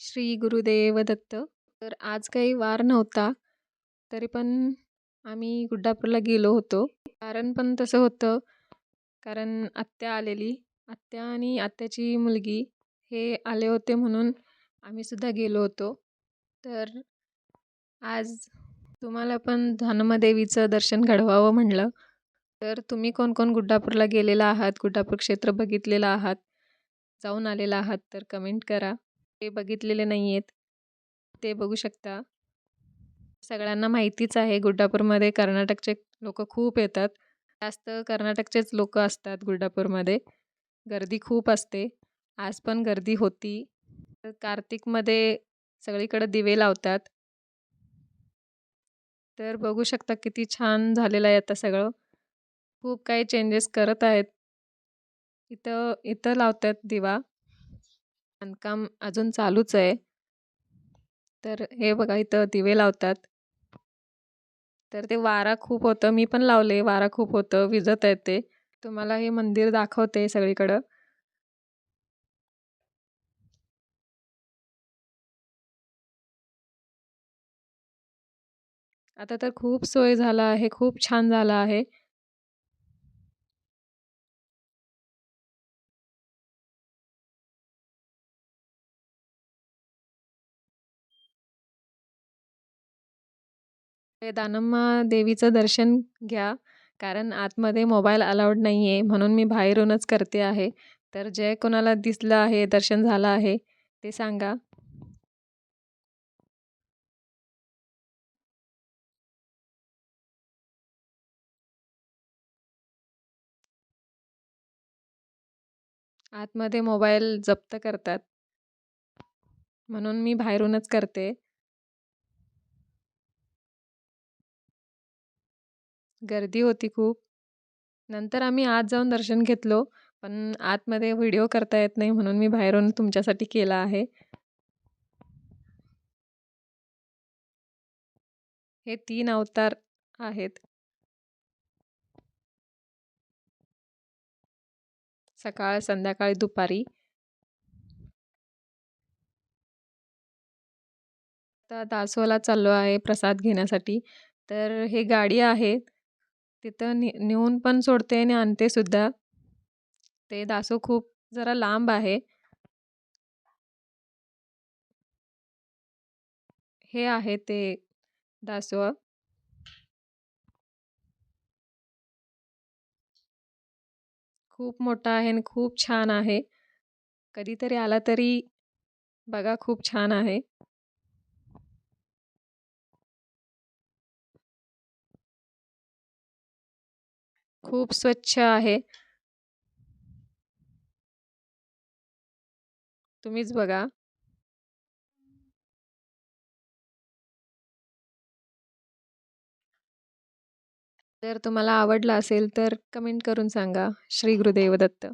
श्री गुरुदेव दत्त तर आज काही वार नव्हता तरी पण आम्ही गुड्डापूरला गेलो होतो. कारण पण तसं होतं कारण आत्या आलेली. आत्या आणि आत्याची मुलगी हे आले होते म्हणून आम्हीसुद्धा गेलो होतो. तर आज तुम्हाला पण धनमदेवीचं दर्शन घडवावं म्हणलं. तर तुम्ही कोण कोण गुड्डापूरला गेलेला आहात? गुड्डापूर क्षेत्र बघितलेलं आहात? जाऊन आलेला आहात? तर कमेंट करा. ते बघितलेले नाही आहेत ते बघू शकता. सगळ्यांना माहितीच आहे गुड्डापूरमध्ये कर्नाटकचे लोक खूप येतात. जास्त कर्नाटकचेच लोक असतात गुड्डापूरमध्ये गर्दी खूप असते. आज पण गर्दी होती. तर कार्तिकमध्ये सगळीकडे दिवे लावतात. तर बघू शकता किती छान झालेलं आहे आता सगळं. खूप काही चेंजेस करत आहेत. इथं इथं लावतात दिवा. बांधकाम अजून चालूच आहे. तर हे बघा इथं दिवे लावतात. तर ते वारा खूप होतं. मी पण लावले वारा खूप होतं विजत आहे ते. तुम्हाला हे मंदिर दाखवते सगळीकडं. आता तर खूप सोय झाला आहे खूप छान झाला आहे. दानम्मा देवीचं दर्शन घ्या. कारण आतमध्ये मोबाईल अलाउड नाही आहे म्हणून मी बाहेरूनच करते आहे. तर जे कोणाला दिसलं आहे दर्शन झालं आहे ते सांगा. आतमध्ये मोबाईल जप्त करतात. म्हणून मी बाहेरूनच करते. गर्दी होती खूप. नंतर आम्ही आत जाऊन दर्शन घेतलो पण आतमध्ये व्हिडिओ करता येत नाही म्हणून मी बाहेरून तुमच्यासाठी केला आहे. हे तीन अवतार आहेत. सकाळ संध्याकाळी दुपारी. आता दासोला चाललो आहे प्रसाद घेण्यासाठी. तर हे गाडी आहे. तिथं ने नेऊन पण सोडते आणि आणते सुद्धा. ते दासो खूप जरा लांब आहे. हे आहे ते दासो खूप मोठा आहे आणि खूप छान आहे. कधीतरी आला तरी बघा खूप छान आहे. खूप स्वच्छ आहे. तुम्हीच बघा. जर तुम्हाला आवडला असेल तर कमेंट करून सांगा. श्री गुरुदेव दत्त.